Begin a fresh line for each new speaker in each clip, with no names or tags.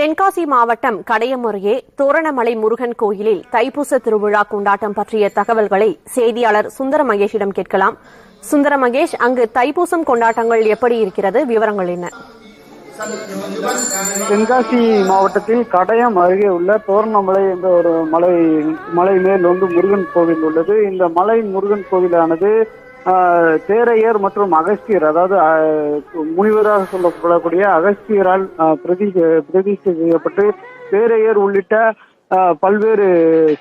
தென்காசி மாவட்டம் கடையமுறையே தோரணமலை முருகன் கோயிலில் தைப்பூச திருவிழா கொண்டாட்டம் பற்றிய தகவல்களை செய்தியாளர் சுந்தர மகேஷிடம் கேட்கலாம். சுந்தர மகேஷ் அங்கு தைப்பூசம் கொண்டாட்டங்கள் எப்படி இருக்கிறது? விவரங்கள் என்ன?
தென்காசி மாவட்டத்தில் கடையம் அருகே உள்ள தோரணமலை என்ற ஒரு மலை மலை மேல் வந்து முருகன் கோவில் உள்ளது. இந்த மலை முருகன் கோவிலானது தேரையர் மற்றும் அகஸ்தியர் அதாவது முனிவராக சொல்லப்படக்கூடிய அகஸ்தியரால் பிரதி பிரதிஷ்டை செய்யப்பட்டு தேரையர் உள்ளிட்ட பல்வேறு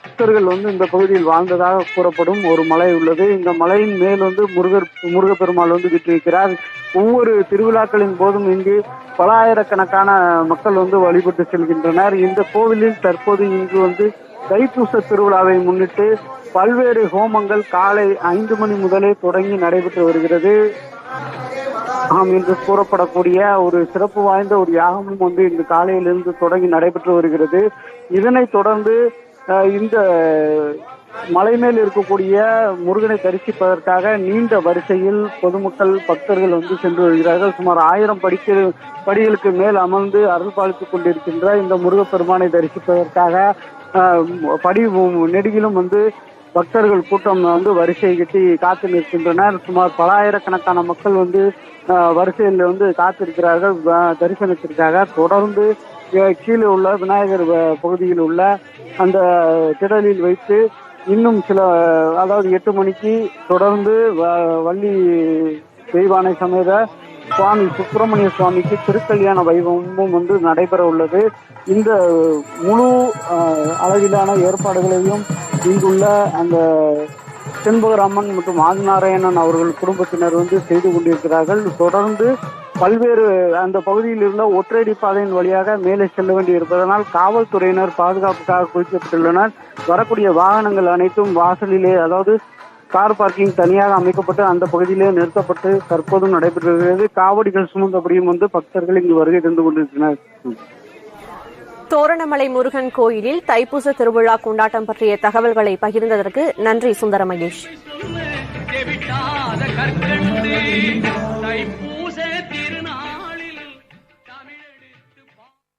சித்தர்கள் வந்து இந்த பகுதியில் வாழ்ந்ததாக கூறப்படும் ஒரு மலை உள்ளது. இந்த மலையின் மேல் வந்து முருகர் முருகப்பெருமாள் வந்து விட்டிருக்கிறார் ஒவ்வொரு திருவிழாக்களின் போதும் இங்கு பல ஆயிரக்கணக்கான மக்கள் வந்து வழிபட்டு செல்கின்றனர். இந்த கோவிலில் தற்போது இங்கு வந்து தைப்பூச திருவிழாவை முன்னிட்டு பல்வேறு ஹோமங்கள் காலை ஐந்து மணி முதலே தொடங்கி நடைபெற்று வருகிறது. ஆம் என்று கூறப்படக்கூடிய ஒரு சிறப்பு வாய்ந்த ஒரு யாகமும் வந்து இந்த காலையிலிருந்து தொடங்கி நடைபெற்று வருகிறது. இதனைத் தொடர்ந்து இந்த மலை மேல் இருக்கக்கூடிய முருகனை தரிசிப்பதற்காக நீண்ட வரிசையில் பொதுமக்கள் பக்தர்கள் வந்து சென்று வருகிறார்கள். சுமார் ஆயிரம் படிக்க படிகளுக்கு மேல் அமர்ந்து அருள் பாலித்துக் கொண்டிருக்கின்ற இந்த முருகப்பெருமானை தரிசிப்பதற்காக படி நெடுகிலும் வந்து பக்தர்கள் கூட்டம் வந்து வரிசை கட்டி காத்து நிற்கின்றனர். சுமார் பல ஆயிரக்கணக்கான மக்கள் வந்து வரிசையில் வந்து காத்திருக்கிறார்கள் தரிசனத்திற்காக. தொடர்ந்து கீழே உள்ள விநாயகர் பகுதியில் உள்ள அந்த திடலில் வைத்து இன்னும் சில அதாவது எட்டு மணிக்கு தொடர்ந்து வ- வள்ளி தெய்வானை சமேத சுவாமி சுப்பிரமணிய சுவாமிக்கு திருக்கல்யாண வைபவமும் வந்து நடைபெற உள்ளது இந்த முழு அளவிலான ஏற்பாடுகளையும் இங்குள்ள அந்த செண்பகராமன் மற்றும் ஆதிநாராயணன் அவர்கள் குடும்பத்தினர் வந்து செய்து கொண்டிருக்கிறார்கள். தொடர்ந்து பல்வேறு அந்த பகுதியில் உள்ள ஒற்றடி பாதையின் வழியாக மேலே செல்ல வேண்டி இருப்பதனால் காவல்துறையினர் பாதுகாப்புக்காக குவிக்கப்பட்டுள்ளனர். வரக்கூடிய வாகனங்கள் அனைத்தும் வாசலிலே அதாவது கார் பார்க்கிங் தனியாக அமைக்கப்பட்டு அந்த பகுதியிலே நிறுத்தப்பட்டு தற்போதும் நடைபெற்று வருகிறது. காவடிகள் சுமந்தபடியும் வந்து பக்தர்கள் இங்கு வருகை தந்து கொண்டிருக்கிறார்
தோரணமலை முருகன் கோயிலில் தைப்பூச திருவிழா கொண்டாட்டம் பற்றிய தகவல்களை பகிர்ந்ததற்கு நன்றி சுந்தர